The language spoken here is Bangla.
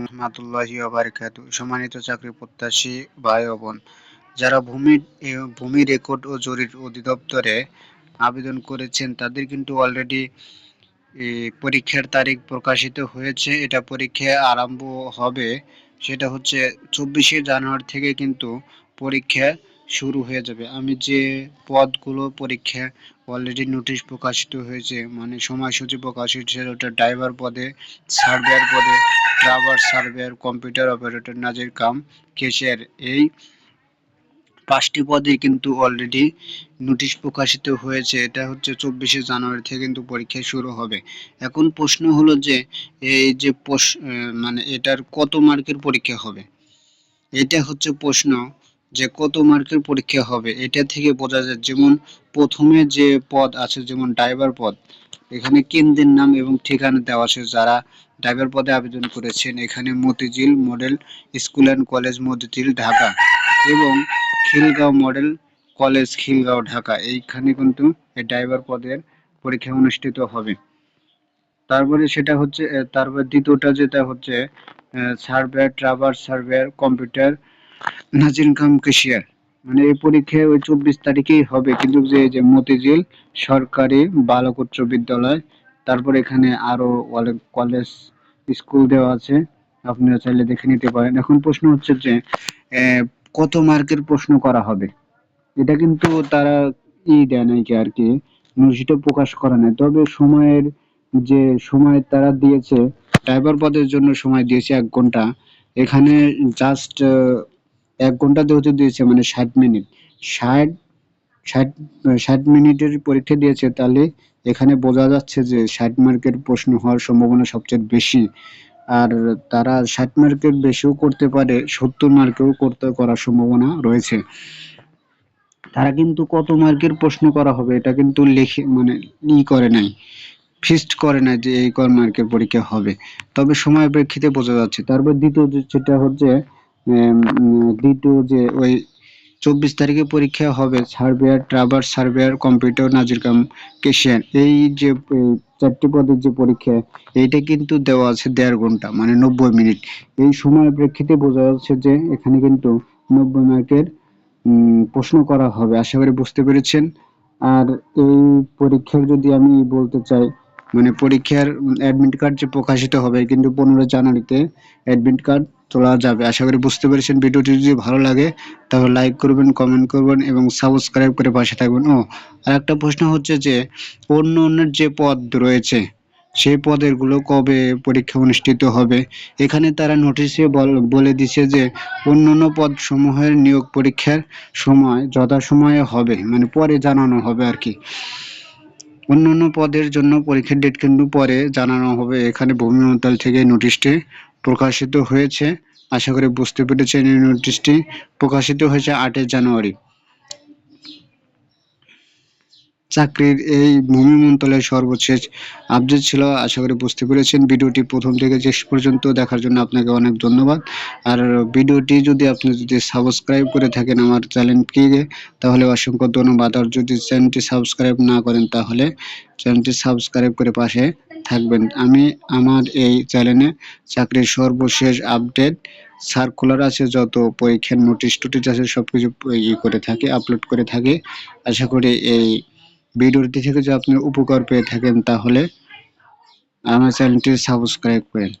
রহমাতুল্লাহি বারাকাত সম্মানিত চাকরি প্রত্যাশী ভাই ও বোন, যারা ভূমি ভূমি রেকর্ড ও জরিপ অধিদপ্তরে আবেদন করেছেন, তাদের কিন্তু অলরেডি পরীক্ষার তারিখ প্রকাশিত হয়েছে। এটা পরীক্ষা আরম্ভ হবে, সেটা হচ্ছে চব্বিশে জানুয়ারি থেকে কিন্তু পরীক্ষা শুরু হয়ে যাবে। আমি যে পদগুলো পরীক্ষা অলরেডি নোটিশ প্রকাশিত হয়েছে মানে সময়সূচি প্রকাশিত হয়েছে ওটা ড্রাইভার পদে সার্ভেয়ার পদে ট্রাভার সার্ভেয়ার কম্পিউটার অপারেটর নাজির কাম কেশিয়ার এই পাঁচটি পদে কিন্তু অলরেডি নোটিশ প্রকাশিত হয়েছে। এটা হচ্ছে চব্বিশে জানুয়ারি থেকে কিন্তু পরীক্ষা শুরু হবে। এখন প্রশ্ন হলো যে, এই যে মানে এটার কত মার্কের পরীক্ষা হবে? এটা হচ্ছে প্রশ্ন। যে কত মার্কের পরীক্ষা হবে, এটা থেকে বোঝা যায় যেমন প্রথমে যে পদ আছে, যেমন ড্রাইভার পদ, এখানে কেন্দ্রের নাম এবং ঠিকানা দেওয়া আছে যারা ড্রাইভার পদে আবেদন করেছেন। এখানে Motijheel model school and college Motijheel, Dhaka এবং খিলগাঁও মডেল কলেজ, খিলগাঁও, ঢাকা। এইখানে কিন্তু এই ড্রাইভার পদের পরীক্ষা অনুষ্ঠিত হবে। তারপরে সেটা হচ্ছে তারপর দ্বিতীয়টা যেটা হচ্ছে সার্ভেয়ার ট্রাভার সার্ভেয়ার কম্পিউটার নাজির কাম কেশিয়ার। মানে এই পরীক্ষা ওই চব্বিশ তারিখেই হবে, কিন্তু যে যে মতিঝিল সরকারি বালক উচ্চ বিদ্যালয়, তারপর এখানে আরও অনেক কলেজ, স্কুল দেওয়া আছে আপনারা চাইলে দেখে নিতে পারেন। এখন প্রশ্ন হচ্ছে যে কত মার্কের প্রশ্ন করা হবে? এটা কিন্তু তারা ই দেয় নাকি আর কি, নোটিশটা প্রকাশ করা নাই। তবে সময়ের যে, সময় তারা দিয়েছে, ড্রাইভার পদের জন্য সময় দিয়েছে এক ঘণ্টা। এখানে জাস্ট এক ঘণ্টা যেহেতু দিয়েছে মানে ষাট মিনিট। ষাট ষাট ষাট মিনিটের পরীক্ষা দিয়েছে, তাহলে এখানে বোঝা যাচ্ছে যে ষাট মার্কের প্রশ্ন হওয়ার সম্ভাবনা সবচেয়ে বেশি। আর তারা ষাট মার্কের বেশিও করতে পারে, সত্তর মার্কেও করতে, করার সম্ভাবনা রয়েছে। তারা কিন্তু কত মার্কের প্রশ্ন করা হবে, এটা কিন্তু লেখে মানে ই করে নাই ফিক্সড করে নাই যে এই কর মার্কের পরীক্ষা হবে। তবে সময় প্রেক্ষিতে বোঝা যাচ্ছে। তারপর দ্বিতীয় যেটা হচ্ছে দ্বিতীয় যে ওই চব্বিশ তারিখে পরীক্ষা হবে সার্ভেয়ার ট্রাভার সার্ভেয়ার কম্পিউটার নাজির কাম কেশিয়ার এই যে চারটি পদের যে পরীক্ষা, এইটা কিন্তু দেওয়া আছে দেড় ঘণ্টা মানে নব্বই মিনিট। এই সময় প্রেক্ষিতে বোঝা যাচ্ছে যে এখানে কিন্তু নব্বই মার্কের প্রশ্ন করা হবে, আশা করি বুঝতে পেরেছেন। আর এই পরীক্ষার যদি আমি বলতে চাই মানে পরীক্ষার অ্যাডমিট কার্ড যে প্রকাশিত হবে, কিন্তু পনেরো জানুয়ারিতে অ্যাডমিট কার্ড তোলা যাবে। আশা করি বুঝতে পেরেছেন ভিডিওটি। যদি ভালো লাগে, তাহলে লাইক করবেন কমেন্ট করবেন এবং সাবস্ক্রাইব করে পাশে থাকবেন। ও আর একটা প্রশ্ন হচ্ছে যে, অন্য অন্যের যে পদ রয়েছে, সেই পদেরগুলো কবে পরীক্ষা অনুষ্ঠিত হবে? এখানে তারা নোটিশে বলে দিছে যে অন্যান্য পদ সমূহের নিয়োগ পরীক্ষার সময়, যথাসময়ে হবে মানে পরে জানানো হবে আর কি। অন্যান্য পদের জন্য পরীক্ষার ডেট কিন্তু পরে জানানো হবে। এখানে ভূমি মন্ত্রাল থেকে নোটিশটি প্রকাশিত হয়েছে। আশা করি বুঝতে পেরেছেন এই নোটিশটি। প্রকাশিত হয়েছে আটই জানুয়ারি। চাকরির এই ভূমি মন্ত্রণালয়ের সর্বশেষ আপডেট ছিল, আশা করি বুঝতে পেরেছেন। ভিডিওটি প্রথম থেকে শেষ পর্যন্ত দেখার জন্য আপনাকে অনেক ধন্যবাদ। আর ভিডিওটি যদি আপনি যদি সাবস্ক্রাইব করে থাকেন আমার চ্যানেলটি তাহলে অসংখ্য ধন্যবাদ। আর যদি চ্যানেলটি সাবস্ক্রাইব না করেন, তাহলে চ্যানেলটি সাবস্ক্রাইব করে পাশে থাকবেন। আমি আমার এই চ্যানেলে চাকরির সর্বশেষ আপডেট সার্কুলার আছে, যত পরীক্ষার নোটিশ টুটিস আছে সব কিছু ই করে থাকে আপলোড করে থাকে। আশা করি এই ভিডিওটি থেকে যদি আপনি উপকার পেয়ে থাকেন তাহলে আমার চ্যানেলটি সাবস্ক্রাইব করেন।